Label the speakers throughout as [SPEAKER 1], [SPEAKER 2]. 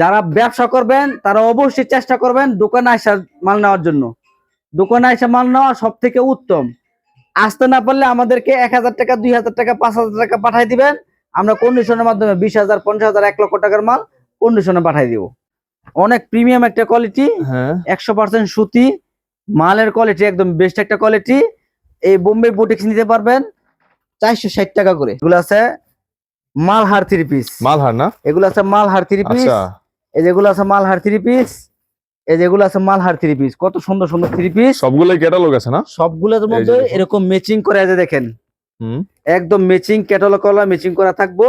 [SPEAKER 1] যারা ব্যবসা করবেন তারা অবশ্যই চেষ্টা করবেন দোকানে আসা মাল নেওয়ার জন্য। দোকানে এসে মাল নেওয়া সব থেকে উত্তম। আসতে না পারলে আমাদেরকে এক হাজার টাকা দুই হাজার টাকা পাঁচ হাজার টাকা পাঠাই দিবেন। আমরা কন্ডিশনের মাধ্যমে বিশ হাজার পঞ্চাশ হাজার এক লক্ষ টাকার মাল কন্ডিশনে পাঠাই দিব। অনেক প্রিমিয়াম একটা কোয়ালিটি
[SPEAKER 2] হ্যাঁ।
[SPEAKER 1] একশো পার্সেন্ট সুতি মালের কোয়ালিটি একদম বেস্ট একটা কোয়ালিটি এই বোম্বে বুটিক্স নিতে পারবেন চারশো ষাট টাকা করে। এগুলো আছে মালহার থ্রি পিস
[SPEAKER 2] মালহার না?
[SPEAKER 1] এগুলো আছে মালহার থ্রি পিস
[SPEAKER 2] আচ্ছা।
[SPEAKER 1] এই যেগুলো আছে মালহার থ্রি পিস এই যেগুলো আছে মালহার থ্রি পিস কত সুন্দর সুন্দর থ্রি পিস
[SPEAKER 2] সবগুলোই ক্যাটালগ আছে না?
[SPEAKER 1] সবগুলোর মধ্যে এরকম ম্যাচিং করে আছে দেখেন।
[SPEAKER 2] হুম।
[SPEAKER 1] একদম ম্যাচিং ক্যাটালগ করা ম্যাচিং করা থাকব।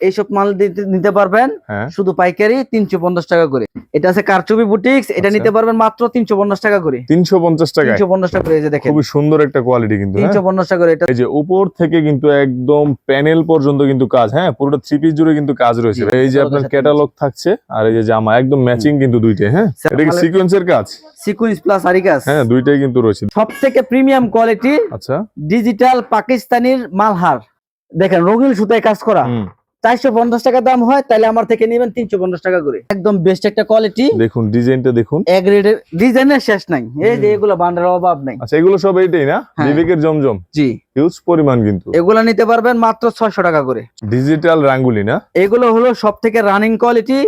[SPEAKER 1] এইসব মাল নিতে পারবেন।
[SPEAKER 2] হ্যাঁ।
[SPEAKER 1] শুধু পাইকারি তিনশো পঞ্চাশ টাকা করে। এটা আছে কারচুপি বুটিক্স এটা
[SPEAKER 2] আচ্ছা।
[SPEAKER 1] নিতে পারবেন মাত্র তিনশো পঞ্চাশ টাকা করে।
[SPEAKER 2] তিনশো পঞ্চাশ টাকা
[SPEAKER 1] তিনশো পঞ্চাশ টাকা করে দেখেন।
[SPEAKER 2] খুবই সুন্দর একটা কোয়ালিটি কিন্তু হ্যাঁ?
[SPEAKER 1] তিনশো পঞ্চাশ টাকা করে এটা
[SPEAKER 2] এই যে উপর থেকে কিন্তু একদম প্যানেল পর্যন্ত কিন্তু কাজ হ্যাঁ? পুরোটা থ্রি পিস জুড়ে কিন্তু কাজ রয়েছে। এই যে আপনার ক্যাটালগ থাকছে আর এই যে জামা একদম ম্যাচিং কিন্তু দুইটাই হ্যাঁ? এটা কি সিকোয়েন্সের কাজ?
[SPEAKER 1] সিকুয়েন্স প্লাস আরিকাস
[SPEAKER 2] হ্যাঁ দুইটাই কিন্তু রয়েছে।
[SPEAKER 1] সব থেকে প্রিমিয়াম কোয়ালিটি
[SPEAKER 2] আচ্ছা।
[SPEAKER 1] ডিজিটাল পাকিস্তানির মালহার। দেখেন রঙিন সুতায় কাজ করা। চারশো পঞ্চাশ টাকা দাম হয় তাহলে আমার থেকে নেবেন তিনশো পঞ্চাশ টাকা করে। একদম বেস্ট একটা কোয়ালিটি
[SPEAKER 2] দেখুন ডিজাইনটা দেখুন।
[SPEAKER 1] এক ডিজাইনের শেষ নাই। এই যে এগুলো বান্ডার অভাব নাই।
[SPEAKER 2] আচ্ছা এগুলো সব এইটাই না?
[SPEAKER 1] হ্যাঁ।
[SPEAKER 2] বিবেকের জমজম।
[SPEAKER 1] জি।
[SPEAKER 2] হিউজ পরিমাণ কিন্তু।
[SPEAKER 1] এগুলো নিতে পারবেন মাত্র ছয়শো টাকা করে।
[SPEAKER 2] ডিজিটাল রাঙ্গুলি না?
[SPEAKER 1] এগুলো হলো সব থেকে রানিং কোয়ালিটি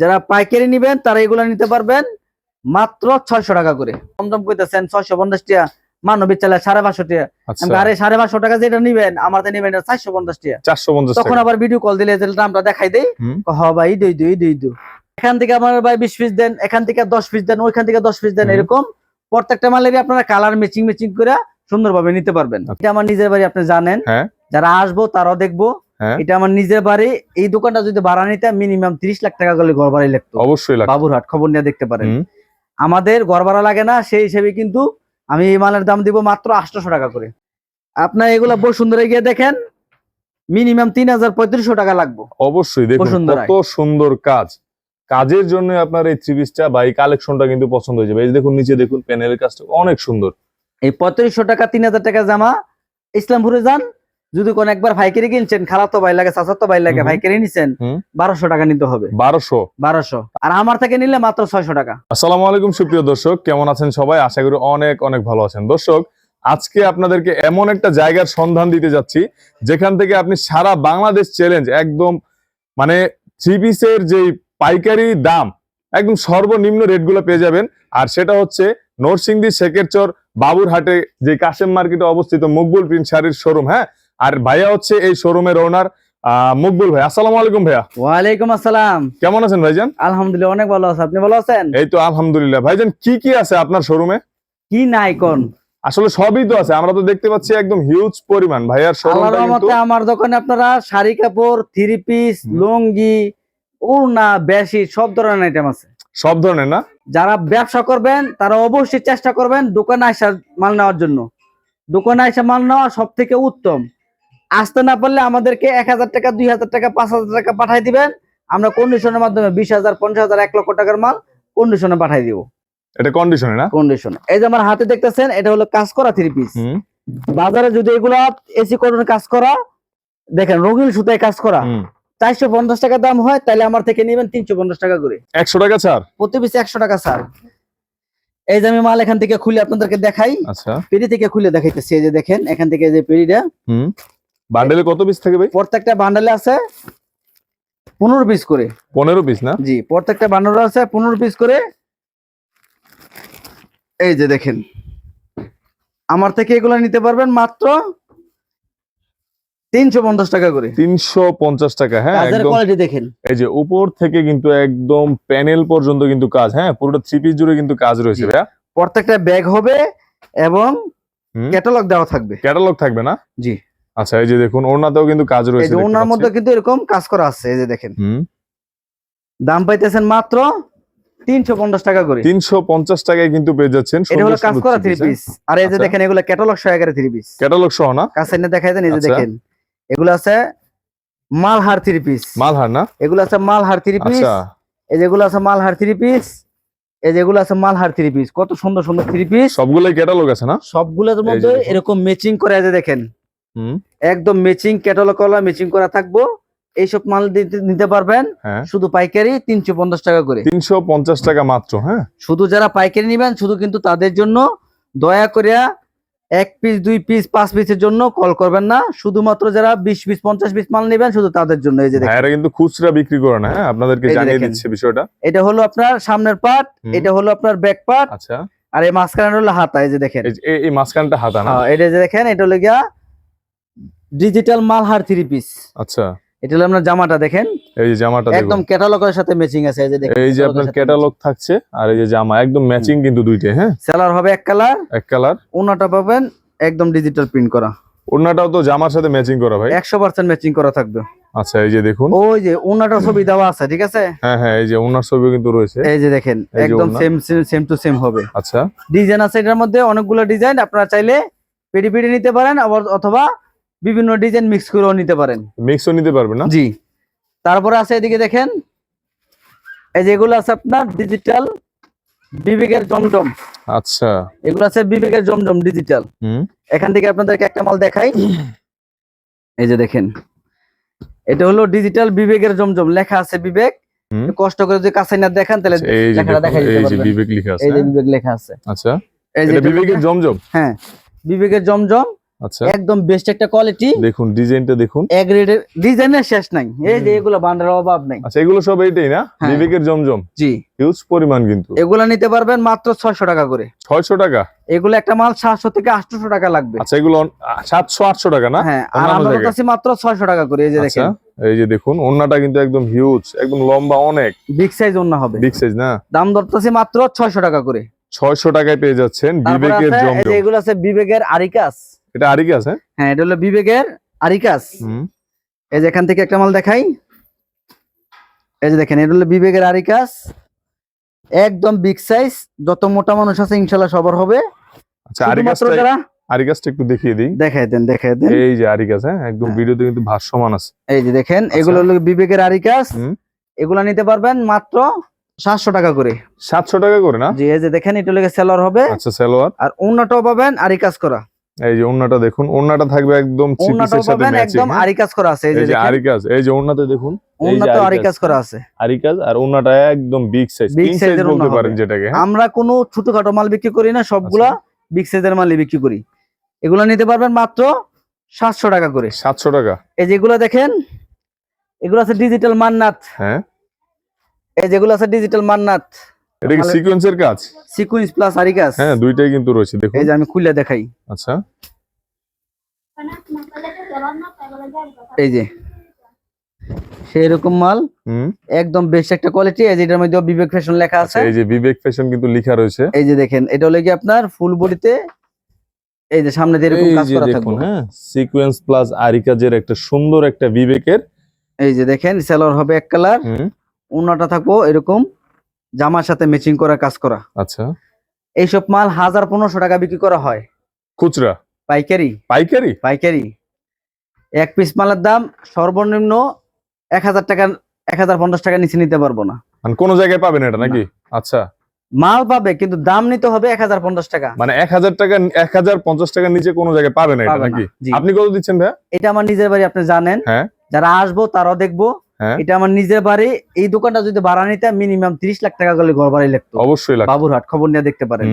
[SPEAKER 1] যারা পাইকারি নিবেন তারা এগুলো নিতে পারবেন মাত্র ছয়শো টাকা করে। কইতেছেন ছয়শো পঞ্চাশ টাকা। মানবিক চালা সাড়ে পাঁচশো টাকা।
[SPEAKER 2] আচ্ছা।
[SPEAKER 1] আরে সাড়ে পাঁচশো টাকা যেটা নিবেন আমার তো নিবেন চারশো পঞ্চাশ টাকা।
[SPEAKER 2] চারশো পঞ্চাশ
[SPEAKER 1] তখন আবার ভিডিও কল দিলে আমরা দেখাই দেই। হ ভাই দুই দুই দুই দুই। এখান থেকে আমার ভাই বিশ পিস দেন এখান থেকে দশ পিস দেন ওইখান থেকে দশ পিস দেন এরকম। প্রত্যেকটা মালেরই আপনারা কালার ম্যাচিং ম্যাচিং করে সুন্দরভাবে নিতে পারবেন। এটা আমার নিজের বাড়ি আপনি জানেন।
[SPEAKER 2] আচ্ছা। হ্যাঁ।
[SPEAKER 1] যারা আসব তারাও দেখব।
[SPEAKER 2] হ্যাঁ।
[SPEAKER 1] এটা আমার নিজের বাড়ি। এই দোকানটা যদি ভাড়া নিতে মিনিমাম তিরিশ লাখ টাকা করলে ঘর ভাড়াই লাগতো।
[SPEAKER 2] অবশ্যই
[SPEAKER 1] বাবুরহাট খবর নিয়ে দেখতে পারেন। আমাদের ঘর ভাড়া লাগে না সেই হিসেবে কিন্তু আমি এই মালের দাম দিব মাত্র আটশোশো টাকা করে। আপনার এগুলা বসুন্ধরা গিয়ে দেখেন মিনিমাম তিন হাজার পঁয়ত্রিশশো টাকা লাগবে।
[SPEAKER 2] অবশ্যই দেখুন। কত সুন্দর কাজ। কাজের জন্য আপনার এই পিসটা বা এই কালেকশনটা কিন্তু পছন্দ হয়ে যাবে। এই দেখুন নিচে দেখুন প্যানেলের কাজটা অনেক সুন্দর।
[SPEAKER 1] এই পঁয়ত্রিশশো টাকা তিন হাজার টাকা জামা। ইসলামপুরে যান যদি কোন একবার ভাইকারি কিনছেন খালাতো ভাই লাগে চাচাতো ভাই লাগে। ভাইকারি নিছেন বারোশো টাকা নিতে হবে।
[SPEAKER 2] বারোশো?
[SPEAKER 1] বারোশো। আর আমার থেকে নিলে মাত্র ছয়শো টাকা।
[SPEAKER 2] আসসালামু আলাইকুম সুপ্রিয় দর্শক। কেমন আছেন সবাই? আশা করি অনেক অনেক ভালো আছেন। দর্শক আজকে আপনাদেরকে এমন একটা জায়গার সন্ধান দিতে যাচ্ছি যেখান থেকে আপনি সারা বাংলাদেশ চ্যালেঞ্জ একদম মানে থ্রি পিসের যে পাইকারি দাম একদম সর্বনিম্ন রেটগুলো পেয়ে যাবেন। আর সেটা হচ্ছে নরসিংদী শেখেরচর বাবুরহাটে যে কাশেম মার্কেটে অবস্থিত মকবুল প্রিন্ট শাড়ির শোরুম হ্যাঁ? আর ভাইয়া হচ্ছে এই শোরুমের ওনার মকবুল ভাই। আসসালামু আলাইকুম ভাইয়া।
[SPEAKER 1] ওয়ালাইকুম আসসালাম।
[SPEAKER 2] কেমন আছেন ভাইজান?
[SPEAKER 1] আলহামদুলিল্লাহ অনেক ভালো আছে। আপনি ভালো আছেন?
[SPEAKER 2] এই তো আলহামদুলিল্লাহ। ভাইজান কি কি আছে আপনার শোরুমে
[SPEAKER 1] কি নাই কোন?
[SPEAKER 2] আসলে সবই তো আছে। আমরা তো দেখতে পাচ্ছি একদম হিউজ পরিমাণ। ভাইয়ার শোরুমটা কিন্তু
[SPEAKER 1] আমার দোকানে আপনারা শাড়ি কাপড় থ্রি পিস লুঙ্গি উড়না বেশি সব ধরনের আইটেম আছে।
[SPEAKER 2] সব ধরনের না?
[SPEAKER 1] যারা ব্যবসা করবেন তারা অবশ্যই চেষ্টা করবেন দোকানে আসা মাল নেওয়ার জন্য। দোকানে আসা মাল নেওয়া সব থেকে উত্তম। আসতে না পারলে আমাদেরকে এক হাজার টাকা দুই হাজার টাকা পাঁচ হাজার টাকা পাঠাই দিবেন। আমরা কন্ডিশনের মাধ্যমে বিশ হাজার পঞ্চাশ হাজার এক লক্ষ টাকার মাল কন্ডিশনে পাঠাই দিব।
[SPEAKER 2] এটা কন্ডিশনে না?
[SPEAKER 1] কন্ডিশন এই যে আমার হাতে দেখতেছেন এটা হলো কাজ করা থ্রি পিস বাজারে যদি এগুলা এসি কটনের কাজ করা দেখেন রঙিন সুতায় কাজ করা। চারশো পঞ্চাশ টাকা দাম হয় তাহলে আমার থেকে নেবেন তিনশো পঞ্চাশ টাকা করে।
[SPEAKER 2] একশো টাকা ছাড়?
[SPEAKER 1] প্রতি পিস একশো টাকা স্যার এই যে আমি মাল এখান থেকে খুলে আপনাদেরকে দেখাই।
[SPEAKER 2] আচ্ছা।
[SPEAKER 1] পেরি থেকে খুলে দেখাইতেছি এই যে দেখেন এখান থেকে যে পেরিটা
[SPEAKER 2] হুম। বান্ডেলে কত পিস থাকে ভাই?
[SPEAKER 1] প্রত্যেকটা বান্ডালে আছে পনেরো পিস করে।
[SPEAKER 2] পনেরো পিস না?
[SPEAKER 1] জি প্রত্যেকটা বান্ডালে আছে পনেরো পিস করে। এই যে দেখেন আমার থেকে এগুলো নিতে পারবেন মাত্র তিনশো পঞ্চাশ টাকা করে।
[SPEAKER 2] তিনশো পঞ্চাশ টাকা হ্যাঁ
[SPEAKER 1] কোয়ালিটি দেখেন।
[SPEAKER 2] এই যে উপর থেকে কিন্তু একদম প্যানেল পর্যন্ত কিন্তু কাজ হ্যাঁ পুরোটা থ্রি পিস জুড়ে কিন্তু কাজ রয়েছে। ভাইয়া।
[SPEAKER 1] প্রত্যেকটা ব্যাগ হবে এবং ক্যাটালগ দেওয়া থাকবে।
[SPEAKER 2] ক্যাটালগ থাকবে না?
[SPEAKER 1] জি।
[SPEAKER 2] আচ্ছা এই যে দেখুন ওনাতেও কিন্তু কাজ
[SPEAKER 1] এই
[SPEAKER 2] রয়েছে
[SPEAKER 1] যে ওনার মধ্যে কিন্তু এরকম কাজ করা আছে এই যে দেখেন।
[SPEAKER 2] হুম।
[SPEAKER 1] দাম পাইতেছেন মাত্র তিনশো পঞ্চাশ টাকা করে।
[SPEAKER 2] তিনশো পঞ্চাশ টাকায় কিন্তু পেয়ে যাচ্ছেন
[SPEAKER 1] এটা হলো কাজ করা থ্রি পিস আর এই যে
[SPEAKER 2] আচ্ছা।
[SPEAKER 1] দেখেন এগুলো ক্যাটালগ সহকারে থ্রি পিস
[SPEAKER 2] ক্যাটালগ সহ না?
[SPEAKER 1] কাছে এনে দেখাই দেন এই যে
[SPEAKER 2] আচ্ছা।
[SPEAKER 1] দেখেন। এগুলো আছে মালহার থ্রি পিস
[SPEAKER 2] মালহার না?
[SPEAKER 1] এগুলো আছে মালহার থ্রি পিস
[SPEAKER 2] আচ্ছা।
[SPEAKER 1] এই যেগুলো আছে মালহার থ্রি পিস এই যেগুলো আছে মালহার থ্রি পিস কত সুন্দর সুন্দর থ্রি পিস
[SPEAKER 2] সবগুলোই ক্যাটালগ আছে না?
[SPEAKER 1] সবগুলোর মধ্যে এরকম ম্যাচিং করে এই যে দেখেন। একদম ম্যাচিং ক্যাটালগ কলা ম্যাচিং করা থাকব। এইসব মাল নিতে পারবেন।
[SPEAKER 2] হ্যাঁ।
[SPEAKER 1] শুধু পাইকারি তিনশো পঞ্চাশ টাকা করে।
[SPEAKER 2] তিনশো পঞ্চাশ টাকা মাত্র হ্যাঁ?
[SPEAKER 1] শুধু যারা পাইকারি নিবেন শুধু কিন্তু তাদের জন্য দয়া করিয়া এক পিস দুই পিস পাঁচ পিসের জন্য কল করবেন না। শুধুমাত্র যারা বিশ পিস পঞ্চাশ পিস মাল নেবেন শুধু তাদের জন্য এই যে
[SPEAKER 2] ভাইয়ারা কিন্তু খুচরা বিক্রি করে না হ্যাঁ? আপনাদেরকে জানিয়ে দিচ্ছে বিষয়টা।
[SPEAKER 1] এটা হলো আপনার সামনের পার্ট এটা হলো আপনার ব্যাক পার্ট
[SPEAKER 2] আচ্ছা।
[SPEAKER 1] আর এই মাঝখানে হলো হাতা এই যে দেখেন।
[SPEAKER 2] এই যে- এই- এই মাঝখানটা হাতা না?
[SPEAKER 1] হ্যাঁ, এটা যে দেখেন এটা হলো গিয়া ডিজিটাল মালহার থ্রি পিস
[SPEAKER 2] আচ্ছা।
[SPEAKER 1] এটা হলো আপনার জামাটা দেখেন।
[SPEAKER 2] এই যে জামাটা
[SPEAKER 1] একদম ক্যাটালগের সাথে ম্যাচিং আছে এই যে দেখেন
[SPEAKER 2] এই যে আপনার ক্যাটালগ থাকছে আর এই যে জামা একদম ম্যাচিং কিন্তু দুইটাই হ্যাঁ?
[SPEAKER 1] সেলার হবে এক কালার
[SPEAKER 2] এক কালার
[SPEAKER 1] ওনাটা পাবেন একদম ডিজিটাল প্রিন্ট করা।
[SPEAKER 2] ওড়নাটাও তো জামার সাথে ম্যাচিং করা ভাই।
[SPEAKER 1] একশো পার্সেন্ট ম্যাচিং করা থাকবে।
[SPEAKER 2] আচ্ছা এই যে দেখুন।
[SPEAKER 1] ওই যে ওনাটা ছবি দেওয়া আছে ঠিক আছে?
[SPEAKER 2] হ্যাঁ হ্যাঁ এই যে ওনার ছবিও কিন্তু রয়েছে।
[SPEAKER 1] এই যে দেখেন একদম। সেম সেম টু সেম হবে।
[SPEAKER 2] আচ্ছা।
[SPEAKER 1] ডিজাইন আছে এটার মধ্যে অনেকগুলো ডিজাইন আপনারা চাইলে পেডি পেডি নিতে পারেন আবার অথবা বিভিন্ন ডিজাইন মিক্স করেও নিতে পারেন।
[SPEAKER 2] মিক্সও নিতে পারবেন না?
[SPEAKER 1] জি। তারপরে আছে এদিকে দেখেন এই যে এগুলো আছে আপনার ডিজিটাল বিবেকের জমজম।
[SPEAKER 2] আচ্ছা।
[SPEAKER 1] এগুলো আছে বিবেকের জমজম ডিজিটাল এখান থেকে আপনাদেরকে একটা মাল দেখাই। এই যে দেখেন এটা হলো ডিজিটাল বিবেকের জমজম। লেখা আছে বিবেক। কষ্ট করে যদি কাছে না দেখান তাহলে লেখাটা
[SPEAKER 2] যে বিবেক লিখা আছে।
[SPEAKER 1] এই যে? বিবেক লেখা আছে।
[SPEAKER 2] আচ্ছা।
[SPEAKER 1] এই যে
[SPEAKER 2] বিবেকের জমজম?
[SPEAKER 1] হ্যাঁ। বিবেকের জমজম।
[SPEAKER 2] আচ্ছা।
[SPEAKER 1] একদম বেস্ট একটা কোয়ালিটি
[SPEAKER 2] দেখুন ডিজাইনটা দেখুন।
[SPEAKER 1] এক রেটের ডিজাইনের শেষ নাই। এই যে এগুলো বান্ডার অভাব নাই।
[SPEAKER 2] আচ্ছা এগুলো সব এইটাই না?
[SPEAKER 1] হ্যাঁ।
[SPEAKER 2] বিবেকের জমজম।
[SPEAKER 1] জি।
[SPEAKER 2] হিউজ পরিমাণ কিন্তু।
[SPEAKER 1] এগুলা নিতে পারবেন মাত্র ছয়শো টাকা করে।
[SPEAKER 2] ছয়শো টাকা?
[SPEAKER 1] এগুলো একটা মাল সাতশো থেকে আটশো টাকা লাগবে।
[SPEAKER 2] আচ্ছা এগুলো সাতশো আটশো টাকা না?
[SPEAKER 1] হ্যাঁ আর আমরা কাছে মাত্র ছয়শো টাকা করে এই যে
[SPEAKER 2] আচ্ছা
[SPEAKER 1] দেখেন।
[SPEAKER 2] এই যে দেখুন ওন্নাটা কিন্তু একদম হিউজ একদম লম্বা অনেক।
[SPEAKER 1] বিগ সাইজ অন্য হবে।
[SPEAKER 2] বিগ সাইজ না?
[SPEAKER 1] দাম ধরতেছি মাত্র ছয়শো টাকা করে।
[SPEAKER 2] ছয়শো টাকায় পেয়ে যাচ্ছেন বিবেকের জমজম
[SPEAKER 1] যে এগুলো আছে বিবেকের আরিকাস।
[SPEAKER 2] এটা আরই আছে
[SPEAKER 1] হ্যাঁ এটা হলো বিবেকের আরিকাস। এই যে এখান থেকে একটা মাল দেখাই। এই যে দেখেন এটা হলো বিবেকের আরিকাস। একদম বিগ সাইজ যত মোটা মানুষ আছে ইনশাল্লাহ সবার হবে।
[SPEAKER 2] আচ্ছা আরি
[SPEAKER 1] শুধুমাত্র যারা
[SPEAKER 2] আরি গাছটা একটু দেখিয়ে দিই।
[SPEAKER 1] দেখাই দেন দেখাই দেন।
[SPEAKER 2] এই যে আরিকাস হ্যাঁ? একদম
[SPEAKER 1] হ্যাঁ।
[SPEAKER 2] ভিডিওতে কিন্তু ভাসমান আছে।
[SPEAKER 1] এই যে দেখেন এগুলো হলো বিবেকের আরিকাস। এগুলা নিতে পারবেন মাত্র সাতশো টাকা করে।
[SPEAKER 2] সাতশো টাকা করে না?
[SPEAKER 1] জি এই যে দেখেন এটা লেগে সেলর হবে।
[SPEAKER 2] আচ্ছা সালোয়ার
[SPEAKER 1] আর অন্যটাও পাবেন আরিকাস করা।
[SPEAKER 2] এই যে ওন্নাটা দেখুন ওন্নাটা থাকবে একদম থ্রি
[SPEAKER 1] অন্যটাও
[SPEAKER 2] পিসের সাথে ম্যাচিং
[SPEAKER 1] একদম আরিকাস করা আছে এই যে
[SPEAKER 2] আরি গাছ এই যে ওন্নাতে দেখুন আরিকাস।
[SPEAKER 1] আরিকাস করা আছে।
[SPEAKER 2] আরি গাছ আর ওন্নাটা একদম বিগ সাইজ
[SPEAKER 1] size
[SPEAKER 2] সাইজ বলতে পারেন যেটাকে হ্যাঁ?
[SPEAKER 1] আমরা কোনো ছোটখাটো মাল বিক্রি করি না সবগুলা বিগ সাইজের মালই বিক্রি করি। এগুলো নিতে পারবেন মাত্র সাতশো টাকা করে।
[SPEAKER 2] সাতশো টাকা।
[SPEAKER 1] এই যেগুলো দেখেন এগুলো আছে ডিজিটাল মান্নাত।
[SPEAKER 2] হ্যাঁ?
[SPEAKER 1] এই যেগুলো আছে ডিজিটাল মান্নাত।
[SPEAKER 2] এটা কি সিকোয়েন্সের কাজ?
[SPEAKER 1] সিকুয়েন্স প্লাস আরিকাস
[SPEAKER 2] হ্যাঁ দুইটাই কিন্তু রয়েছে দেখুন।
[SPEAKER 1] এই যে আমি খুলে দেখাই।
[SPEAKER 2] আচ্ছা।
[SPEAKER 1] এই যে। সেরকম মাল
[SPEAKER 2] হুম।
[SPEAKER 1] একদম বেশ একটা কোয়ালিটি এই যে এটার মধ্যে বিবেক ফ্যাশন লেখা আছে।
[SPEAKER 2] এই যে বিবেক ফ্যাশন কিন্তু লেখা রয়েছে।
[SPEAKER 1] এই যে দেখেন এটা হলো কি আপনার ফুল বডিতে এই যে সামনে দিয়ে এরকম কাজ
[SPEAKER 2] যে
[SPEAKER 1] করা থাকবে।
[SPEAKER 2] হ্যাঁ সিকোয়েন্স প্লাস আরিকাজের একটা সুন্দর একটা বিবেকের
[SPEAKER 1] এই যে দেখেন সেলর হবে এক কালার
[SPEAKER 2] হুম।
[SPEAKER 1] ওনাটা থাকব এরকম জামার সাথে ম্যাচিং করা কাজ করা।
[SPEAKER 2] আচ্ছা।
[SPEAKER 1] এইসব মাল হাজার পনেরোশো টাকা বিক্রি করা হয়।
[SPEAKER 2] খুচরা?
[SPEAKER 1] পাইকারি।
[SPEAKER 2] পাইকারি?
[SPEAKER 1] পাইকারি। এক পিস মালের দাম সর্বনিম্ন এক হাজার টাকা এক হাজার পঞ্চাশ টাকা নিচে নিতে পারব না।
[SPEAKER 2] মানে কোন জায়গায় পাবেন এটা নাকি? আচ্ছা।
[SPEAKER 1] মাল পাবে কিন্তু দাম নিতে হবে এক হাজার পঞ্চাশ টাকা।
[SPEAKER 2] মানে এক হাজার টাকা এক হাজার পঞ্চাশ টাকার নিচে কোনো জায়গায়
[SPEAKER 1] পাবে না।
[SPEAKER 2] এটা
[SPEAKER 1] নাকি
[SPEAKER 2] আপনি কত দিচ্ছেন ভাইয়া?
[SPEAKER 1] এটা আমার নিজের বাড়ি আপনি জানেন।
[SPEAKER 2] হ্যাঁ।
[SPEAKER 1] যারা আসব তারাও দেখব। এটা আমার নিজের বাড়ি। এই দোকানটা যদি ভাড়া নিতে মিনিমাম তিরিশ লাখ টাকা করলে ঘর ভাড়াই লাগতো।
[SPEAKER 2] অবশ্যই
[SPEAKER 1] বাবুরহাট খবর নিয়ে দেখতে পারেন।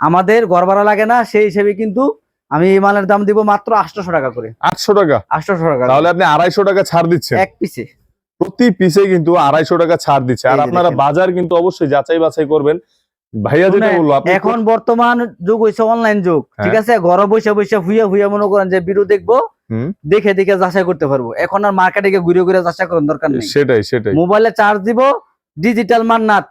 [SPEAKER 1] আমাদের ঘর ভাড়া লাগে না সেই হিসেবে কিন্তু আমি এই মালের দাম দিব মাত্র আটশো টাকা করে।
[SPEAKER 2] আটশো টাকা?
[SPEAKER 1] আটশো টাকা।
[SPEAKER 2] তাহলে আপনি আড়াইশো টাকা ছাড় দিচ্ছেন।
[SPEAKER 1] এক পিসে
[SPEAKER 2] প্রতি পিসে কিন্তু আড়াইশো টাকা ছাড় দিচ্ছে। আর আপনারা বাজার কিন্তু অবশ্যই যাচাই বাছাই করবেন। ভাইয়া যেটা বলল
[SPEAKER 1] এখন বর্তমান যুগ হয়েছে অনলাইন যুগ ঠিক
[SPEAKER 2] হ্যাঁ।
[SPEAKER 1] আছে? ঘরে বসে বসে হুইয়া হুইয়া মনে করেন যে ভিডিও দেখব। দেখে দেখে যাচাই করতে পারব। এখন আর মার্কেটে গিয়ে ঘুরে ঘুরে যাচাই করার দরকার নেই।
[SPEAKER 2] সেটাই সেটাই।
[SPEAKER 1] মোবাইলে চার্জ দিব ডিজিটাল মান্নাত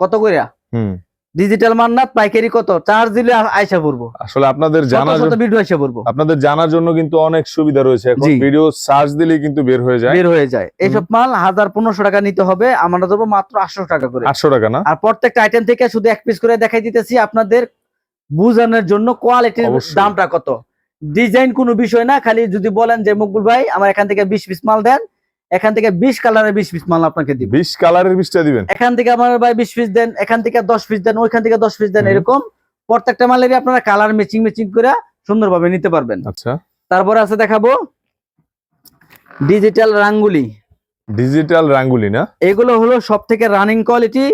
[SPEAKER 1] কত কইরা?
[SPEAKER 2] হুম।
[SPEAKER 1] ডিজিটাল মান্নাত পাইকারি কত? চার্জ দিলে আ- আইসা পড়ব।
[SPEAKER 2] আসলে আপনাদের জানার জন্য-
[SPEAKER 1] ভিডিও আইসা পড়ব।
[SPEAKER 2] আপনাদের জানার জন্য কিন্তু অনেক সুবিধা রয়েছে। এখন ভিডিও সার্চ দিলে কিন্তু বের হয়ে যায়।
[SPEAKER 1] বের হয়ে যায়। এইসব মাল হাজার পনেরোশো টাকা নিতে হবে। আমরা দেবো মাত্র আটশো টাকা করে।
[SPEAKER 2] আটশো টাকা না?
[SPEAKER 1] আর প্রত্যেকটা আইটেম থেকে শুধু এক পিস করে দেখাই দিতেছি আপনাদের বুঝানোর জন্য কোয়ালিটির দামটা কত। ডিজাইন কোনো বিষয় না খালি যদি বলেন যে মকবুল ভাই আমার এখান থেকে বিশ পিস মাল দেন। এখান থেকে বিশ কালারের বিশ পিস মাল আপনাকে দিব।
[SPEAKER 2] বিশ কালারের বিষটা দিবেন।
[SPEAKER 1] এখান থেকে আমার ভাই বিশ পিস দেন এখান থেকে দশ পিস দেন ওইখান থেকে দশ পিস দেন এরকম প্রত্যেকটা মালেরই আপনারা কালার ম্যাচিং ম্যাচিং করে সুন্দরভাবে নিতে পারবেন।
[SPEAKER 2] আচ্ছা।
[SPEAKER 1] তারপরে আছে দেখাবো ডিজিটাল রাঙ্গুলি।
[SPEAKER 2] ডিজিটাল রাঙ্গুলি না?
[SPEAKER 1] এগুলো হলো সব থেকে রানিং কোয়ালিটি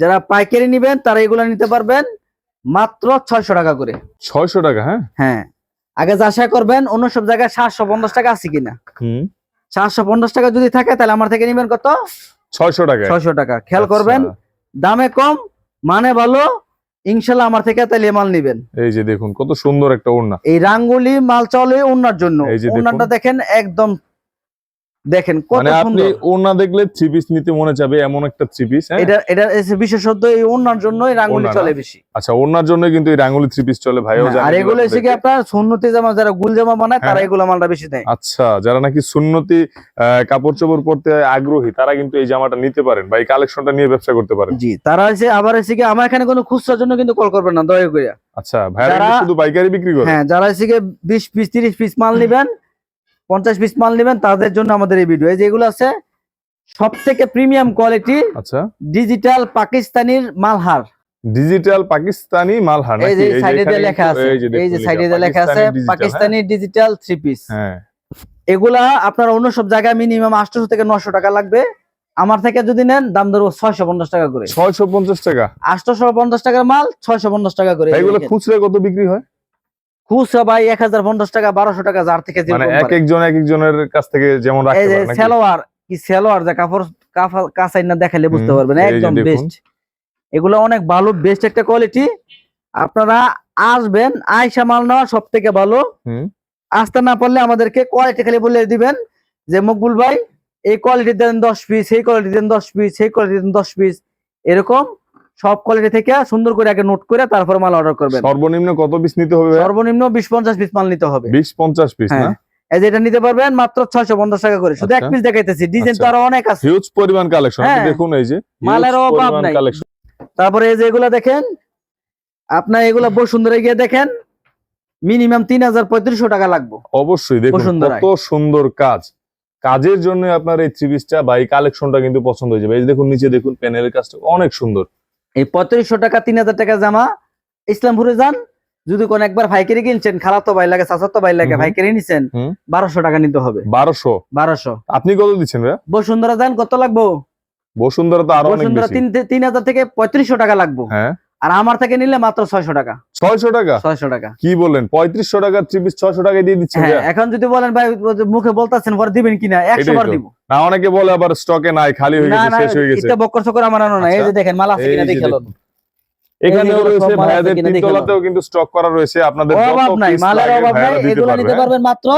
[SPEAKER 1] যারা পাইকারি নিবেন তারা এগুলো নিতে পারবেন মাত্র ছয়শো টাকা করে।
[SPEAKER 2] ছয়শো টাকা হ্যাঁ?
[SPEAKER 1] হ্যাঁ। আগে যাচাই করবেন অন্য সব জায়গায় সাতশো পঞ্চাশ টাকা আছে কিনা। সাতশো পঞ্চাশ টাকা যদি থাকে তাহলে আমার থেকে নিবেন কত?
[SPEAKER 2] ছয়শো টাকা
[SPEAKER 1] ছয়শো টাকা। খেয়াল করবেন দামে কম মানে ভালো ইনশাল্লাহ আমার থেকে তাহলে মাল নিবেন।
[SPEAKER 2] এই যে দেখুন কত সুন্দর একটা ওড়না।
[SPEAKER 1] এই রাঙ্গুলি মাল চলে ওনার জন্য।
[SPEAKER 2] দেখুন।
[SPEAKER 1] দেখেন একদম দেখেন কত
[SPEAKER 2] মানে আপনি ওড়না দেখলে থ্রি পিস নিতে মনে যাবে এমন একটা থ্রি পিস হ্যাঁ?
[SPEAKER 1] এটা এটা বিশেষত এই ওনার জন্য এই রাঙ্গুলি চলে বেশি।
[SPEAKER 2] আচ্ছা ওড়নার জন্য কিন্তু এই রাঙ্গুলি থ্রি পিস চলে ভাইও
[SPEAKER 1] হ্যাঁ,
[SPEAKER 2] জানে
[SPEAKER 1] আর এগুলো এসে কি আপনার সুন্নতি জামা যারা গুল জামা বানায় তারা
[SPEAKER 2] হ্যাঁ।
[SPEAKER 1] এগুলো মালটা বেশি দেয়।
[SPEAKER 2] আচ্ছা যারা নাকি সুন্নতি কাপড় চোপড় পরতে আগ্রহী তারা কিন্তু এই জামাটা নিতে পারেন বা এই কালেকশনটা নিয়ে ব্যবসা করতে পারেন।
[SPEAKER 1] জি তারা এসে আবার এসে কি আমার এখানে কোনো খুচরার জন্য কিন্তু কল করবেন না দয়া করে
[SPEAKER 2] আচ্ছা ভাইরা শুধু পাইকারি বিক্রি করে?
[SPEAKER 1] হ্যাঁ যারা এসে বিশ পিস তিরিশ পিস মাল নিবেন পঞ্চাশ পিস মাল নিবেন তাদের জন্য আমাদের এই ভিডিও এই যেগুলো আছে সব থেকে প্রিমিয়াম কোয়ালিটি
[SPEAKER 2] আচ্ছা।
[SPEAKER 1] ডিজিটাল পাকিস্তানির মালহার।
[SPEAKER 2] ডিজিটাল পাকিস্তানি মালহার
[SPEAKER 1] এই যে সাইডে
[SPEAKER 2] এখানে
[SPEAKER 1] লেখা আছে
[SPEAKER 2] এই যে
[SPEAKER 1] সাইডে
[SPEAKER 2] লেখা,
[SPEAKER 1] লেখা আছে
[SPEAKER 2] পাকিস্তানি
[SPEAKER 1] ডিজিটাল থ্রি পিস
[SPEAKER 2] হ্যাঁ।
[SPEAKER 1] এগুলা আপনার অন্য সব জায়গায় মিনিমাম আটশো থেকে নশো টাকা লাগবে। আমার থেকে যদি নেন দাম ধরবো ছয়শো পঞ্চাশ টাকা করে।
[SPEAKER 2] ছয়শো পঞ্চাশ টাকা?
[SPEAKER 1] আটশোশো পঞ্চাশ টাকার মাল ছয়শো পঞ্চাশ টাকা করে।
[SPEAKER 2] এগুলো খুচরা কত বিক্রি হয়?
[SPEAKER 1] খুচরা ভাই এক হাজার পঞ্চাশ টাকা বারোশো টাকা যার থেকে
[SPEAKER 2] মানে
[SPEAKER 1] যেরকম
[SPEAKER 2] এক একজন এক একজনের কাছ থেকে যেমন
[SPEAKER 1] যে সেলোয়ার কি সেলোয়ার যে কাপড় কাঁচাই না দেখালে বুঝতে পারবেন একদম বেস্ট এগুলো অনেক ভালো বেস্ট একটা কোয়ালিটি আপনারা আসবেন আয়সা মাল নেওয়া সব থেকে ভালো। আসতে না পারলে আমাদেরকে কোয়ালিটি খালি বলে দিবেন যে মকবুল ভাই এই কোয়ালিটি দেন দশ পিস এই কোয়ালিটি দেন দশ পিস সেই কোয়ালিটি দেন দশ পিস এরকম সব কোয়ালিটি থেকে সুন্দর করে আগে নোট করে তারপর মাল অর্ডার করবেন।
[SPEAKER 2] সর্বনিম্ন কত পিস নিতে হবে
[SPEAKER 1] সর্বনিম্ন বিশ পঞ্চাশ পিস মাল নিতে হবে।
[SPEAKER 2] বিশ পঞ্চাশ পিস
[SPEAKER 1] হ্যাঁ। এটা নিতে পারবেন মাত্র ছয়শো পঞ্চাশ টাকা করে। শুধু এক
[SPEAKER 2] আচ্ছা।
[SPEAKER 1] পিস দেখাইতেছি। ডিজাইন তো
[SPEAKER 2] আচ্ছা।
[SPEAKER 1] আরও অনেক আছে।
[SPEAKER 2] হিউজ পরিমাণ কালেকশন
[SPEAKER 1] হ্যাঁ।
[SPEAKER 2] দেখুন এই যে
[SPEAKER 1] মালের অভাব নাই। তারপরে এই যে এগুলা দেখেন আপনার এগুলা বসুন্ধরা গিয়ে দেখেন মিনিমাম তিন হাজার পঁয়ত্রিশশো টাকা লাগবে।
[SPEAKER 2] অবশ্যই দেখুন। কত সুন্দর কাজ। কাজের জন্য আপনার এই থ্রি পিসটা বা এই কালেকশনটা কিন্তু পছন্দ হয়ে যাবে। এই দেখুন নিচে দেখুন প্যানেলের কাজটা অনেক সুন্দর।
[SPEAKER 1] এই পঁয়ত্রিশশো টাকা তিন হাজার টাকা জামা। ইসলামপুরে যান যদি কোন একবার ভাইকেরি কিনছেন খারাপ তো ভাই লাগে চাচার তো ভাই লাগে ভাইকেরি নিছেন বারোশো টাকা নিতে হবে।
[SPEAKER 2] বারোশো?
[SPEAKER 1] বারোশো।
[SPEAKER 2] আপনি কত দিচ্ছেন
[SPEAKER 1] বসুন্ধরা যান কত লাগবো?
[SPEAKER 2] বসুন্ধরা তো আরও
[SPEAKER 1] বসুন্ধরা তিন হাজার থেকে পঁয়ত্রিশশো টাকা লাগবো।
[SPEAKER 2] হ্যাঁ।
[SPEAKER 1] আর আমার থেকে নিলে মাত্র ছয়শো টাকা।
[SPEAKER 2] ছয়শো টাকা?
[SPEAKER 1] ছয়শো টাকা।
[SPEAKER 2] কি বললেন পঁয়ত্রিশশো টাকা পিস ছয়শো টাকা দিয়ে দিচ্ছেন
[SPEAKER 1] হ্যাঁ এখন যদি বলেন ভাই মুখে বলতেছেন পরে দিবেন কিনা? একশো বার দিব।
[SPEAKER 2] না অনেকে বলে আবার স্টকে নাই খালি হয়ে গেছে শেষ হয়ে গেছে।
[SPEAKER 1] এটা বক্কর সকর আমার আনো না এই
[SPEAKER 2] আচ্ছা।
[SPEAKER 1] যে দেখেন মাল আছে কিনা দেখে।
[SPEAKER 2] এখানেও রয়েছে ভাইয়াদের তিনতলাতেও কিন্তু স্টক করা রয়েছে। আপনাদের
[SPEAKER 1] অভাব নাই মালের অভাব নাই। এগুলো নিতে? পারবেন মাত্র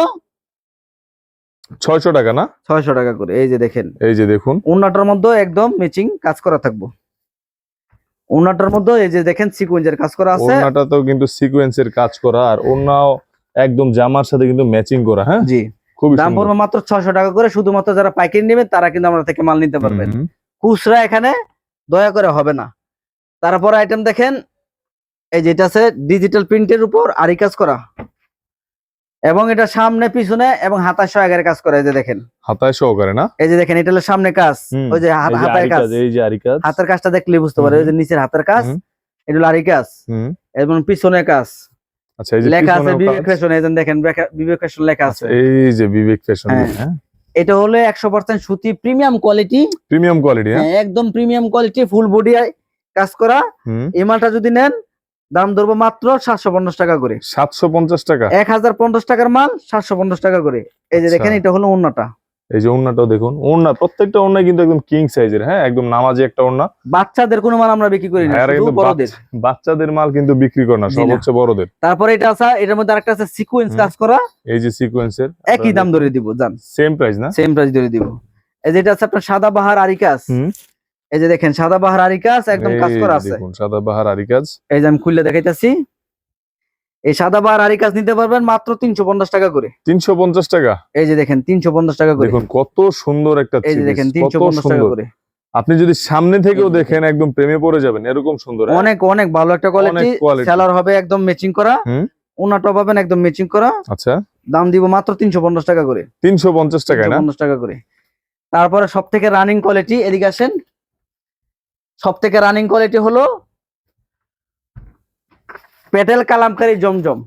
[SPEAKER 2] ছয়শো টাকা না?
[SPEAKER 1] ছয়শো টাকা করে। এই যে দেখেন।
[SPEAKER 2] এই যে দেখুন।
[SPEAKER 1] উন্নাটার মধ্যে একদম ম্যাচিং কাজ করা থাকব। উন্নাটার মধ্যে এই যে দেখেন সিকোয়েন্সের কাজ করা আছে।
[SPEAKER 2] ওনাটা তো কিন্তু সিকোয়েন্সের কাজ করা আর ওনাও একদম জামার সাথে কিন্তু ম্যাচিং করা হ্যাঁ?
[SPEAKER 1] জি।
[SPEAKER 2] খুব
[SPEAKER 1] দাম পড়বে মাত্র ছয়শো টাকা করে শুধুমাত্র যারা পাইকারি নেবেন তারা কিন্তু আমরা থেকে মাল নিতে পারবেন খুচরা এখানে দয়া করে হবে না। তারপর আইটেম দেখেন এই যেটা আছে ডিজিটাল প্রিন্টের উপর আরি কাজ করা। এবং এটা সামনে পিছনে এবং হাতায় সহায়কের কাজ করে এই যে দেখেন।
[SPEAKER 2] হাতায় সহকারে না?
[SPEAKER 1] এই যে দেখেন এটা হলো সামনে কাজ ওই যে হাত-
[SPEAKER 2] আরি
[SPEAKER 1] কাজ।
[SPEAKER 2] এই যে আরি কাজ
[SPEAKER 1] হাতের কাজটা দেখলে বুঝতে পারে
[SPEAKER 2] হুম।
[SPEAKER 1] ওই যে নিচের হাতের কাজ এটা হলো আরি কাজ
[SPEAKER 2] হুম,
[SPEAKER 1] এবং পিছনে কাজ।
[SPEAKER 2] আচ্ছা এই যে
[SPEAKER 1] লেখা আছে বিবেক ফ্যাশন এই দেখেন বেকা- বিবেক ফ্যাশন লেখা আছে।
[SPEAKER 2] এই যে বিবেক ফ্যাশন
[SPEAKER 1] হ্যাঁ।
[SPEAKER 2] হ্যাঁ।
[SPEAKER 1] এটা হলো একশো পার্সেন্ট সুতি প্রিমিয়াম কোয়ালিটি
[SPEAKER 2] প্রিমিয়াম কোয়ালিটি হ্যাঁ?
[SPEAKER 1] একদম প্রিমিয়াম কোয়ালিটি ফুল বডি কাজ করা। এই মালটা যদি নেন দাম ধরবো মাত্র সাতশো পঞ্চাশ টাকা করে।
[SPEAKER 2] সাতশো পঞ্চাশ টাকা?
[SPEAKER 1] এক হাজার পঞ্চাশ টাকার মাল সাতশো পঞ্চাশ টাকা করে। এই যে
[SPEAKER 2] আচ্ছা।
[SPEAKER 1] দেখেন এটা হলো অন্যটা
[SPEAKER 2] এই যে ওড়নাটাও দেখুন ওড়না প্রত্যেকটা ওড়না কিন্তু একদম কিং সাইজের হ্যাঁ? একদম নামাজি একটা ওড়না।
[SPEAKER 1] বাচ্চাদের কোনো মাল আমরা বিক্রি করি না বড়দের।
[SPEAKER 2] বাচ্চাদের মাল কিন্তু বিক্রি করে না সব হচ্ছে বড়দের।
[SPEAKER 1] তারপরে এটা আছে এটার মধ্যে আরেকটা আছে সিকোয়েন্স। কাজ করা।
[SPEAKER 2] এই যে সিকোয়েন্সের
[SPEAKER 1] একই দাম ধরে দিব জান।
[SPEAKER 2] সেম প্রাইস না?
[SPEAKER 1] সেম প্রাইস ধরে দিব। এই যে এটা আছে আপনার সাদা বাহার আরি কাজ
[SPEAKER 2] হুম।
[SPEAKER 1] এই যে দেখেন সাদা বাহার আরি কাজ একদম কাজ করা আছে।
[SPEAKER 2] দেখুন সাদা বাহার আরি কাজ।
[SPEAKER 1] এই যে আমি খুললে দেখাইতেছি। এই সাদা বাহার আরি কাজ নিতে পারবেন মাত্র তিনশো পঞ্চাশ টাকা করে।
[SPEAKER 2] তিনশো পঞ্চাশ টাকা?
[SPEAKER 1] এই যে দেখেন তিনশো পঞ্চাশ টাকা করে।
[SPEAKER 2] দেখুন কত সুন্দর একটা
[SPEAKER 1] এই যে দেখেন তিনশো পঞ্চাশ টাকা করে।
[SPEAKER 2] আপনি যদি সামনে থেকেও দেখেন একদম প্রেমে পড়ে যাবেন এরকম সুন্দর হ্যাঁ?
[SPEAKER 1] অনেক অনেক ভালো একটা কোয়ালিটি সেলার হবে একদম ম্যাচিং করা। ওনাটা পাবেন একদম ম্যাচিং করা।
[SPEAKER 2] আচ্ছা।
[SPEAKER 1] দাম দিব মাত্র তিনশো পঞ্চাশ টাকা করে।
[SPEAKER 2] তিনশো পঞ্চাশ টাকায় না?
[SPEAKER 1] পঞ্চাশ টাকা করে। তারপরে সব থেকে রানিং কোয়ালিটি এদিকে আসেন। সব থেকে রানিং কোয়ালিটি হলো পেটেল কালামকারী জমজম।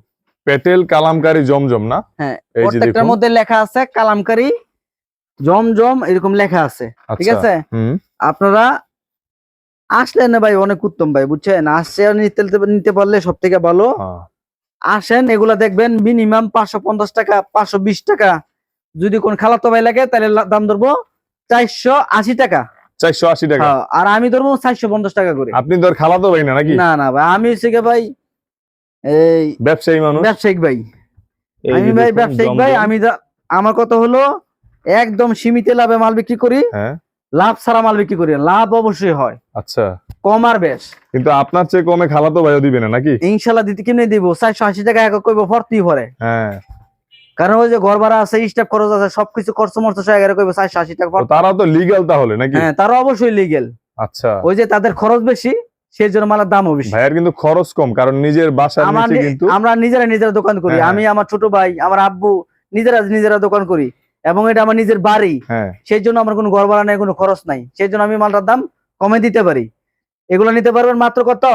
[SPEAKER 2] পেটেল কালামকারী জমজম না?
[SPEAKER 1] হ্যাঁ প্রত্যেকটার মধ্যে লেখা আছে কালামকারী জমজম এরকম লেখা আছে। ঠিক
[SPEAKER 2] আচ্ছা
[SPEAKER 1] আছে আপনারা আসলেন না ভাই অনেক উত্তম ভাই বুঝছেন? আসছে নিতে নিতে পারলে সব থেকে ভালো।
[SPEAKER 2] হ্যাঁ।
[SPEAKER 1] আসেন এগুলা দেখবেন মিনিমাম পাঁচশো পঞ্চাশ টাকা পাঁচশো বিশ টাকা। যদি কোন খালাতো ভাই লাগে তাহলে দাম ধরবো চারশো আশি টাকা।
[SPEAKER 2] চারশো আশি টাকা।
[SPEAKER 1] হ্যাঁ, আর আমি ধরবো চারশো পঞ্চাশ টাকা করে।
[SPEAKER 2] আপনি খালাতো ভাই না নাকি?
[SPEAKER 1] না না ভাই আমি হচ্ছে ভাই এই
[SPEAKER 2] ব্যবসায়ী মানুষ?
[SPEAKER 1] ব্যবসায়িক ভাই। আমি ভাই ব্যবসায়িক ভাই আমি যা- আমার কথা হলো একদম সীমিত লাভে মাল বিক্রি করি
[SPEAKER 2] হ্যাঁ।
[SPEAKER 1] লাভ ছাড়া মাল বিক্রি করি লাভ অবশ্যই হয়।
[SPEAKER 2] আচ্ছা।
[SPEAKER 1] কম আর বেশ।
[SPEAKER 2] কিন্তু আপনার চেয়ে কমে খালাতো ভাইও দিবে না নাকি?
[SPEAKER 1] ইনশাল্লাহ দিতে কিনে দিব? চারশো আশি টাকা একক কইব ভর্তি ভরে।
[SPEAKER 2] হ্যাঁ।
[SPEAKER 1] কারণ ওই যে ঘর ভাড়া আছে স্টাফ খরচ আছে সবকিছু খরচ মরচ সহ এগারো কইব চারশো আশি টাকা
[SPEAKER 2] তারা তো লিগ্যাল তাহলে নাকি?
[SPEAKER 1] হ্যাঁ তারা অবশ্যই লিগেল
[SPEAKER 2] আচ্ছা।
[SPEAKER 1] ওই যে তাদের খরচ বেশি সেই জন্য মালের দামও বেশি।
[SPEAKER 2] ভাইয়ের কিন্তু খরচ কম কারণ নিজের
[SPEAKER 1] নি-
[SPEAKER 2] কিন্তু
[SPEAKER 1] আমরা নিজেরা নিজেরা দোকান করি।
[SPEAKER 2] হ্যাঁ,
[SPEAKER 1] আমি আমার ছোট ভাই আমার আব্বু নিজেরা নিজেরা দোকান করি। এবং এটা আমার নিজের বাড়ি।
[SPEAKER 2] হ্যাঁ।
[SPEAKER 1] সেই জন্য আমার কোনো ঘর ভাড়া নেই কোনো খরচ নাই। সেই জন্য আমি মালটার দাম কমে দিতে পারি। এগুলো নিতে পারবেন মাত্র কত?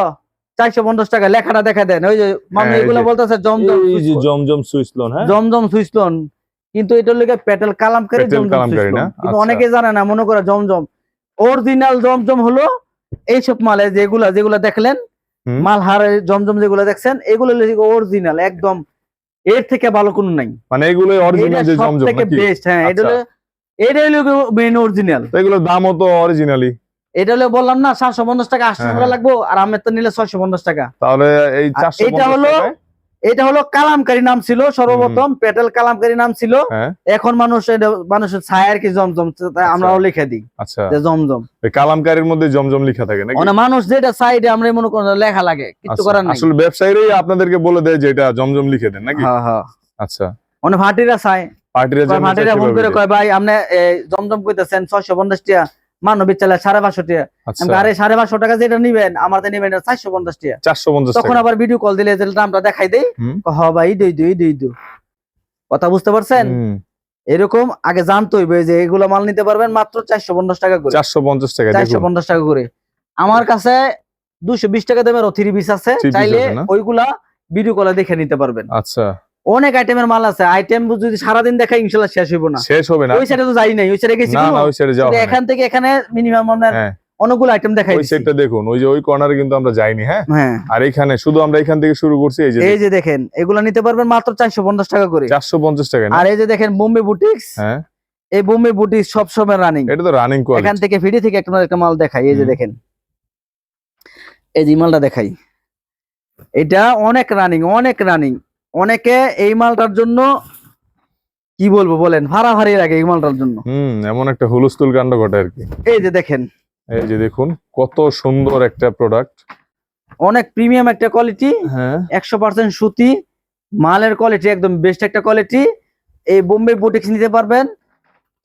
[SPEAKER 1] চারশো পঞ্চাশ টাকা লেখাটা দেখা দেন। ওই যে মামি
[SPEAKER 2] হ্যাঁ,
[SPEAKER 1] এগুলো
[SPEAKER 2] যে-
[SPEAKER 1] বলতেছে জমজম
[SPEAKER 2] এই যে জমজম সুইচ লোন হ্যাঁ?
[SPEAKER 1] জমজম কিন্তু এটা লোকে পেটেল কালামকারী জমজম? কিন্তু
[SPEAKER 2] আচ্ছা।
[SPEAKER 1] অনেকে জানে না মনে করে জমজম। অরিজিনাল জমজম হলো এইসব মালে যেগুলা যেগুলা দেখলেন
[SPEAKER 2] হুম।
[SPEAKER 1] মাল হারে জমজম যেগুলো দেখছেন এগুলো অরিজিনাল একদম এর থেকে ভালো কোনো নাই।
[SPEAKER 2] মানে এগুলো অরিজিনাল যে জমজম নাকি?
[SPEAKER 1] বেস্ট হ্যাঁ এটা
[SPEAKER 2] আচ্ছা।
[SPEAKER 1] হলো এটা হলো মেন অরিজিনাল
[SPEAKER 2] তো এগুলোর দামও তো অরিজিনালি
[SPEAKER 1] এটা হলো বললাম না সাতশো পঞ্চাশ টাকা আটশো
[SPEAKER 2] হ্যাঁ,
[SPEAKER 1] টাকা লাগবো আর আমের তো নিলে ছয়শো পঞ্চাশ টাকা।
[SPEAKER 2] তাহলে এই
[SPEAKER 1] এটা হলো এটা হলো কালামকারী নাম ছিল সর্বপ্রথম। পেটেল কালামকারী নাম ছিল।
[SPEAKER 2] হ্যাঁ।
[SPEAKER 1] এখন মানুষ মানুষের ছায় আর কি জমজম আমরাও লিখে দিই
[SPEAKER 2] আচ্ছা।
[SPEAKER 1] যে জমজম।
[SPEAKER 2] কালামকারীর মধ্যে জমজম লিখা থাকে নাকি?
[SPEAKER 1] মানে মানুষ যেটা সাইডে আমরা মনে করি লেখা লাগে কিছু
[SPEAKER 2] আচ্ছা,
[SPEAKER 1] করার নাই।
[SPEAKER 2] আসলে ব্যবসায়ীরাই আপনাদেরকে বলে দেয় যে এটা জমজম লিখে দেন নাকি?
[SPEAKER 1] হ্যাঁ হ্যাঁ।
[SPEAKER 2] আচ্ছা।
[SPEAKER 1] মানে ভাটিরা চায়। কয় ভাটিরা ফোন করে কয় ভাই আপনি জমজম কইতেছেন ছয়শো পঞ্চাশ টাকা মানবিক চালে সাড়ে পাঁচশো টাকা আমি
[SPEAKER 2] আচ্ছা।
[SPEAKER 1] আরে সাড়ে পাঁচশো টাকা যেটা নিবেন আমার নিবেন চারশো পঞ্চাশ টাকা
[SPEAKER 2] চারশো পঞ্চাশ
[SPEAKER 1] তখন আবার ভিডিও কল দিলে দামটা দেখাই দেই। হ ভাই দুই দুই দুই দুই। কথা বুঝতে পারছেন? এরকম আগে জানতে হইবে যে এগুলো মাল নিতে পারবেন মাত্র চারশো পঞ্চাশ টাকা করে।
[SPEAKER 2] চারশো পঞ্চাশ টাকা
[SPEAKER 1] চারশো পঞ্চাশ টাকা করে। আমার কাছে দুশো বিশ টাকা দামের থ্রি পিস আছে। চাইলে ওইগুলা ভিডিও কলে দেখে নিতে পারবেন।
[SPEAKER 2] আচ্ছা।
[SPEAKER 1] অনেক আইটেমের মাল আছে। আইটেম যদি সারাদিন দেখা ইনশাল্লাহ শেষ হইব না।
[SPEAKER 2] শেষ হবে না?
[SPEAKER 1] ওই সাইডে তো যাই নাই ওই সাইডে গেছি
[SPEAKER 2] না না ওই সাইডে না।
[SPEAKER 1] এখান থেকে এখানে মিনিমাম আপনার
[SPEAKER 2] হ্যাঁ।
[SPEAKER 1] অনেকগুলো আইটেম দেখাই
[SPEAKER 2] ওই। সাইডটা দেখুন ওই যে ওই কর্নারে কিন্তু আমরা যাইনি হ্যাঁ?
[SPEAKER 1] হ্যাঁ।
[SPEAKER 2] আর এখানে শুধু আমরা এখান থেকে শুরু করছি এই যে
[SPEAKER 1] এই যে দেখেন এগুলা নিতে পারবেন মাত্র চারশো পঞ্চাশ টাকা করে।
[SPEAKER 2] চারশো পঞ্চাশ টাকা না?
[SPEAKER 1] আর এই যে দেখেন বোম্বে বুটিক্স
[SPEAKER 2] হ্যাঁ।
[SPEAKER 1] এই বোম্বে বুটিক্স সব সময় রানিং
[SPEAKER 2] এটা তো রানিং কোয়ালিটি এখান
[SPEAKER 1] থেকে ভিডিও থেকে একটা একটা মাল দেখাই এই যে দেখেন। এই যে মালটা দেখাই। এটা অনেক রানিং অনেক রানিং অনেকে এই মালটার জন্য কি বলব বলেন ভাড়াভাড়ি লাগে এই মালটার জন্য।
[SPEAKER 2] হুম এমন একটা হুলস্থুল কাণ্ড ঘটে আর কি।
[SPEAKER 1] এই যে দেখেন।
[SPEAKER 2] এই যে দেখুন কত সুন্দর একটা প্রোডাক্ট
[SPEAKER 1] অনেক প্রিমিয়াম একটা কোয়ালিটি
[SPEAKER 2] হ্যাঁ।
[SPEAKER 1] একশো পার্সেন্ট সুতি মালের কোয়ালিটি একদম বেস্ট একটা কোয়ালিটি এই বোম্বে বুটিক্স নিতে পারবেন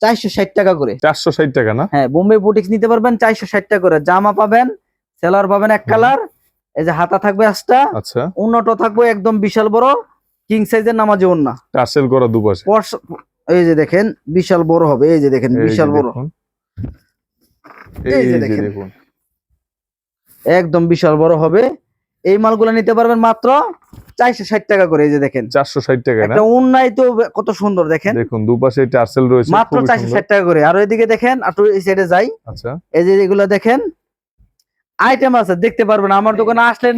[SPEAKER 1] চারশো ষাট টাকা করে।
[SPEAKER 2] চারশো ষাট টাকা না?
[SPEAKER 1] হ্যাঁ বোম্বে বুটিক্স নিতে পারবেন চারশো ষাট টাকা করে। জামা পাবেন সেলার পাবেন এক কালার এই যে হাতা থাকবে আজটা
[SPEAKER 2] আচ্ছা।
[SPEAKER 1] উন্নত থাকবে একদম বিশাল বড়। কিং সাইজের নামাজি ওন্না
[SPEAKER 2] টার্সেল করা দুপাশে।
[SPEAKER 1] এই যে দেখেন বিশাল বড় হবে। এই যে দেখেন বিশাল বড়। এই যে দেখেন। একদম বিশাল বড় হবে। এই মালগুলো নিতে পারবেন মাত্র চারশো ষাট টাকা করে। এই যে দেখেন।
[SPEAKER 2] চারশো ষাট টাকা
[SPEAKER 1] একটা উন্নাই তো কত সুন্দর দেখেন।
[SPEAKER 2] দেখুন দুপাশে টার্সেল রয়েছে
[SPEAKER 1] মাত্র চারশো ষাট টাকা করে। আর ওইদিকে দেখেন আর এই সাইডে যাই।
[SPEAKER 2] আচ্ছা।
[SPEAKER 1] এই যে এগুলো দেখেন আইটেম আছে দেখতে পারবেন। আমার দোকানে আসলে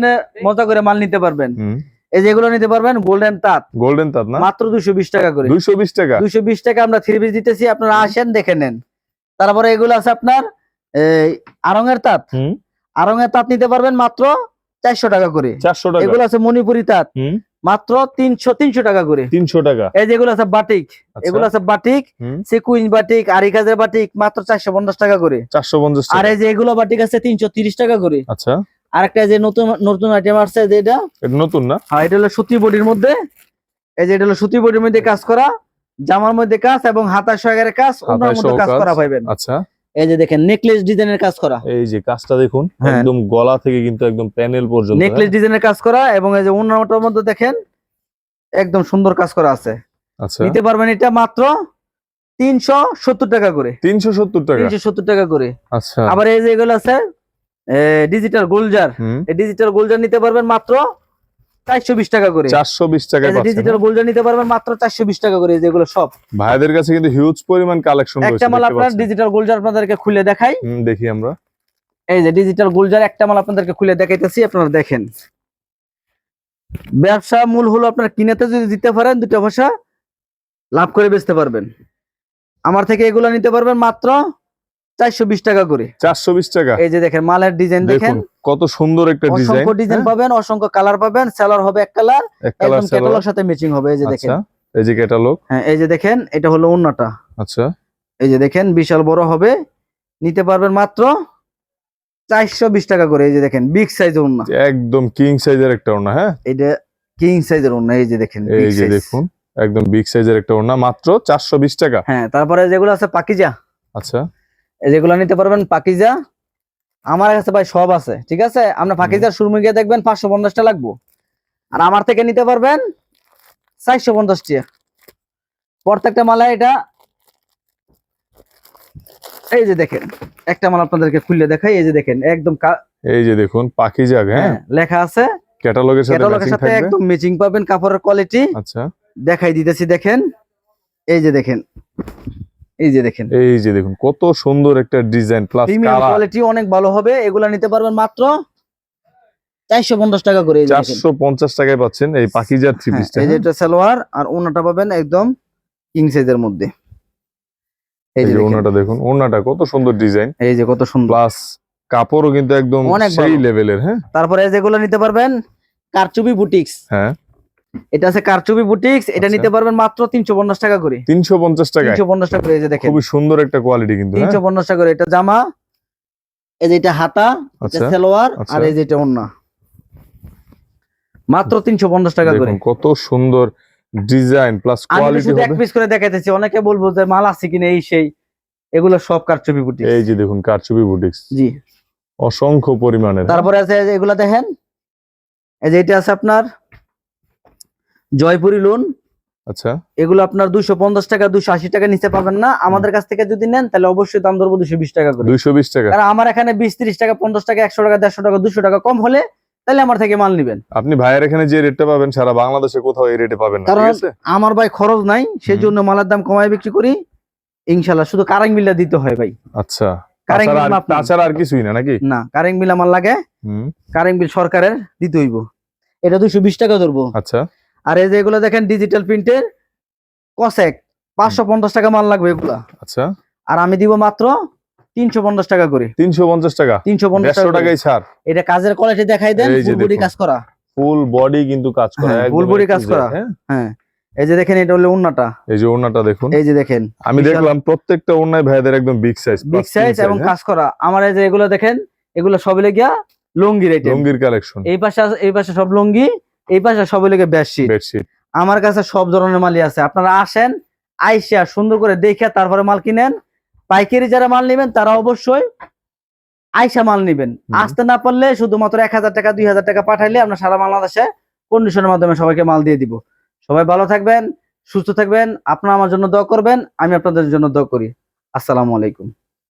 [SPEAKER 1] মজা করে মাল নিতে পারবেন। এই যেগুলো নিতে পারবেন গোল্ডেন তাঁত
[SPEAKER 2] গোল্ডেন তাঁত না?
[SPEAKER 1] মাত্র দুশো বিশ টাকা করে।
[SPEAKER 2] দুইশো বিশ টাকা?
[SPEAKER 1] দুশো বিশ টাকা আমরা থ্রি পিস দিতেছি আপনারা আসেন দেখে নেন। তারপরে এগুলো আছে আপনার এই আরঙের তাঁত। আরঙের তাঁত নিতে পারবেন মাত্র চারশো টাকা করে।
[SPEAKER 2] চারশো টাকা।
[SPEAKER 1] এগুলো আছে মণিপুরি তাঁত। মাত্র তিনশো তিনশো টাকা করে।
[SPEAKER 2] তিনশো টাকা।
[SPEAKER 1] এই যেগুলো আছে বাটিক
[SPEAKER 2] আচ্ছা।
[SPEAKER 1] এগুলো আছে বাটিক সিকুইন বাটিক আরি কাজের বাটিক মাত্র চারশো পঞ্চাশ টাকা করে।
[SPEAKER 2] চারশো পঞ্চাশ
[SPEAKER 1] আর এই যে এগুলো বাটিক আছে তিনশো তিরিশ টাকা করে।
[SPEAKER 2] আচ্ছা।
[SPEAKER 1] আর একটা যে নতুন নতুন আইটেম আসছে যেটা
[SPEAKER 2] এটা? নতুন না?
[SPEAKER 1] হ্যাঁ এটা হলো সুতি বডির মধ্যে। এই যে এটা হলো সুতি বডির মধ্যে কাজ করা জামার মধ্যে কাজ এবং হাতার সহকারে কাজ
[SPEAKER 2] হাতায়
[SPEAKER 1] মধ্যে কাজ। করা পাইবেন।
[SPEAKER 2] আচ্ছা।
[SPEAKER 1] এই যে দেখেন নেকলেস ডিজাইনের কাজ করা।
[SPEAKER 2] এই যে কাজটা দেখুন
[SPEAKER 1] হ্যাঁ।
[SPEAKER 2] একদম গলা থেকে কিন্তু একদম প্যানেল পর্যন্ত
[SPEAKER 1] নেকলেস ডিজাইনের কাজ করা এবং এই যে অন্যটার মধ্যে দেখেন একদম সুন্দর কাজ করা আছে।
[SPEAKER 2] হ্যাঁ? আচ্ছা।
[SPEAKER 1] নিতে পারবেন এটা মাত্র তিনশো সত্তর টাকা করে।
[SPEAKER 2] তিনশো সত্তর টাকা?
[SPEAKER 1] তিনশো সত্তর টাকা করে।
[SPEAKER 2] আচ্ছা।
[SPEAKER 1] আবার এই যে এগুলো আছে ডিজিটাল গোলজার। এই ডিজিটাল গোলজার নিতে পারবেন মাত্র চারশো বিশ টাকা করে।
[SPEAKER 2] চারশো বিশ পাচ্ছেন
[SPEAKER 1] ডিজিটাল গোল্ডেন নিতে পারবেন মাত্র চারশো বিশ টাকা করে যেগুলো সব।
[SPEAKER 2] ভাইদের কাছে কিন্তু হিউজ পরিমাণ কালেকশন
[SPEAKER 1] একটা মাল আপনার ডিজিটাল গোল্ডার আপনাদেরকে খুলে দেখাই।
[SPEAKER 2] দেখি আমরা।
[SPEAKER 1] এই যে ডিজিটাল গোল্ডার একটা মাল আপনাদেরকে খুলে দেখাইতেছি আপনারা দেখেন। ব্যবসা মূল হলো আপনার কিনেতে যদি দিতে পারেন দুটো পয়সা লাভ করে বেচতে পারবেন। আমার থেকে এগুলো নিতে পারবেন মাত্র চারশো বিশ টাকা করে।
[SPEAKER 2] চারশো বিশ টাকা।
[SPEAKER 1] এই যে দেখেন মালের ডিজাইন দেখেন
[SPEAKER 2] কত সুন্দর একটা ডিজাইন
[SPEAKER 1] অসংখ্য ডিজাইন পাবেন অসংখ্য কালার পাবেন সেলার হবে এক কালার একদম ক্যাটালগ সাথে ম্যাচিং হবে এই যে দেখেন।
[SPEAKER 2] আচ্ছা এই যে ক্যাটালগ
[SPEAKER 1] হ্যাঁ এই যে দেখেন এটা হলো অন্যটা
[SPEAKER 2] আচ্ছা।
[SPEAKER 1] এই যে দেখেন বিশাল বড় হবে। নিতে পারবেন মাত্র চারশো বিশ টাকা করে এই যে দেখেন বিগ সাইজ ওন্না
[SPEAKER 2] একদম কিং সাইজের একটা ওড়না হ্যাঁ।
[SPEAKER 1] এটা কিং সাইজের ওন্না এই যে দেখেন
[SPEAKER 2] এই যে। দেখুন একদম বিগ সাইজের একটা ওড়না মাত্র চারশো বিশ টাকা।
[SPEAKER 1] হ্যাঁ তারপরে যেগুলো আছে পাকিজা।
[SPEAKER 2] আচ্ছা।
[SPEAKER 1] যেগুলো নিতে পারবেন পাকিজা আমার কাছে ভাই সব আছে ঠিক আছে? আপনার পাকিজার সুরমে গিয়ে দেখবেন পাঁচশো পঞ্চাশটা লাগবো। আর আমার থেকে নিতে পারবেন চারশো পঞ্চাশ টাকা প্রত্যেকটা মালা এটা এই যে দেখেন একটা মাল আপনাদেরকে খুললে দেখাই এই যে দেখেন একদম
[SPEAKER 2] এই যে দেখুন পাখি জাগ হ্যাঁ?
[SPEAKER 1] হ্যাঁ লেখা আছে।
[SPEAKER 2] ক্যাটালগের সাথে
[SPEAKER 1] ক্যাটালগের সাথে একদম ম্যাচিং পাবেন কাপড়ের কোয়ালিটি
[SPEAKER 2] আচ্ছা।
[SPEAKER 1] দেখাই দিতেছি দেখেন। এই যে দেখেন এই যে দেখেন।
[SPEAKER 2] এই যে দেখুন কত সুন্দর একটা ডিজাইন প্লাস
[SPEAKER 1] কোয়ালিটি অনেক ভালো হবে এগুলা নিতে পারবেন মাত্র চারশো পঞ্চাশ টাকা করে এই যে দেখেন।
[SPEAKER 2] চারশো পঞ্চাশ টাকায় পাচ্ছেন এই পাখিজার থ্রি
[SPEAKER 1] হ্যাঁ,
[SPEAKER 2] পিসটা
[SPEAKER 1] এই যে এটা সালোয়ার আর ওনাটা পাবেন একদম কিং সাইজের মধ্যে। এই যে
[SPEAKER 2] ওনাটা দেখুন ওনাটা কত সুন্দর ডিজাইন
[SPEAKER 1] এই যে কত সুন্দর।
[SPEAKER 2] প্লাস কাপড়ও কিন্তু একদম
[SPEAKER 1] অনেক
[SPEAKER 2] সেই
[SPEAKER 1] ভালো।
[SPEAKER 2] লেভেলের হ্যাঁ।
[SPEAKER 1] তারপরে যেগুলো নিতে পারবেন কারচুপি বুটিক্স
[SPEAKER 2] হ্যাঁ।
[SPEAKER 1] এটা আছে কারচুপি বুটিক্স এটা
[SPEAKER 2] আচ্ছা।
[SPEAKER 1] নিতে পারবেন মাত্র তিনশো পঞ্চাশ টাকা করে।
[SPEAKER 2] তিনশো পঞ্চাশ টাকায়?
[SPEAKER 1] তিনশো পঞ্চাশ টাকা করে এই যে দেখেন।
[SPEAKER 2] খুবই সুন্দর একটা কোয়ালিটি কিন্তু হ্যাঁ?
[SPEAKER 1] তিনশো পঞ্চাশ টাকা করে। এটা জামা এই যে এটা হাতা এটা
[SPEAKER 2] আচ্ছা।
[SPEAKER 1] সালোয়ার
[SPEAKER 2] আচ্ছা।
[SPEAKER 1] আর এই যে এটা ওন্না। মাত্র তিনশো পঞ্চাশ টাকা করে।
[SPEAKER 2] দেখুন কত সুন্দর ডিজাইন প্লাস
[SPEAKER 1] আমি
[SPEAKER 2] কোয়ালিটি
[SPEAKER 1] শুধু এক পিস করে দেখাইতেছি অনেকে বলব যে মাল আছে কিনা এই সেই এগুলো সব কারচুপি বুটি
[SPEAKER 2] এই যে দেখুন কারচুপি বুটিক্স।
[SPEAKER 1] জি।
[SPEAKER 2] অসংখ্য পরিমাণের হ্যাঁ?
[SPEAKER 1] তারপরে আছে এগুলা দেখেন। এই যে এটা আছে আপনার জয়পুরি লোন
[SPEAKER 2] আচ্ছা।
[SPEAKER 1] এগুলো আপনার দুশো পঞ্চাশ টাকা দুশো আশি টাকা নিচে পাবেন না। আমাদের কাছ থেকে যদি নেন তাহলে অবশ্যই দাম ধরবো দুশো বিশ টাকা করে।
[SPEAKER 2] দুইশো বিশ টাকা।
[SPEAKER 1] কারণ আমার এখানে বিশ ত্রিশ টাকা পঞ্চাশ টাকা একশো টাকা দেড়শো টাকা দুশো টাকা কম হলে তাহলে আমার থেকে মাল নিবেন।
[SPEAKER 2] আপনি ভাইয়ের এখানে যে রেটটা পাবেন সারা বাংলাদেশে কোথাও এই রেটে পাবেন
[SPEAKER 1] কারণ আমার ভাই খরচ নাই সেই জন্য মালের দাম কমায় বিক্রি করি। ইনশাল্লাহ শুধু কারেং বিলটা দিতে হয় ভাই।
[SPEAKER 2] আচ্ছা। তাছাড়া আর- আর কিছুই না নাকি?
[SPEAKER 1] না কারেং বিল আমার লাগে।
[SPEAKER 2] হুম।
[SPEAKER 1] কারেং বিল সরকারের দিতে হইব। এটা দুশো বিশ টাকা ধরবো।
[SPEAKER 2] আচ্ছা।
[SPEAKER 1] আর এই যে এগুলো দেখেন ডিজিটাল প্রিন্টের কসেক পাঁচশো পঞ্চাশ টাকা মাল লাগবে এগুলা।
[SPEAKER 2] আচ্ছা।
[SPEAKER 1] আর আমি দিব মাত্র তিনশো পঞ্চাশ টাকা করে।
[SPEAKER 2] তিনশো পঞ্চাশ টাকা?
[SPEAKER 1] তিনশো পঞ্চাশ
[SPEAKER 2] টাকাই ছাড়।
[SPEAKER 1] এটা কাজের কোয়ালিটি দেখাই দেন বডি কাজ করা।
[SPEAKER 2] ফুল বডি কিন্তু কাজ করা
[SPEAKER 1] হ্যাঁ, body
[SPEAKER 2] A to
[SPEAKER 1] কাজ করা।
[SPEAKER 2] হ্যাঁ?
[SPEAKER 1] হ্যাঁ এই যে দেখেন এটা হলো উন্নাটা
[SPEAKER 2] এই যে ওড়নাটা দেখুন।
[SPEAKER 1] এই যে দেখেন
[SPEAKER 2] আমি দেখলাম প্রত্যেকটা ওড়নায় ভাইদের একদম বিগ সাইজ
[SPEAKER 1] বিগ সাইজ এবং কাজ করা। আমার এই যে এগুলো দেখেন এগুলো সবই লেগিয়া লুঙ্গি রেটে
[SPEAKER 2] লুঙ্গির কালেকশন
[SPEAKER 1] এই পাশে এই পাশে সব লুঙ্গি এই পাশে সবই লেগে বেডশিট।
[SPEAKER 2] বেডশিট।
[SPEAKER 1] আমার কাছে সব ধরনের মালই আছে। আপনারা আসেন আইসা সুন্দর করে দেখে তারপরে মাল কিনেন। পাইকারি যারা মাল নেবেন তারা অবশ্যই আইসা মাল নেবেন। আসতে না পারলে শুধুমাত্র এক হাজার টাকা দুই হাজার টাকা পাঠাইলে আমরা সারা বাংলাদেশে কন্ডিশনের মাধ্যমে সবাইকে মাল দিয়ে দিব। সবাই ভালো থাকবেন সুস্থ থাকবেন। আপনারা আমার জন্য দোয়া করবেন আমি আপনাদের জন্য দোয়া করি। আসসালামু আলাইকুম।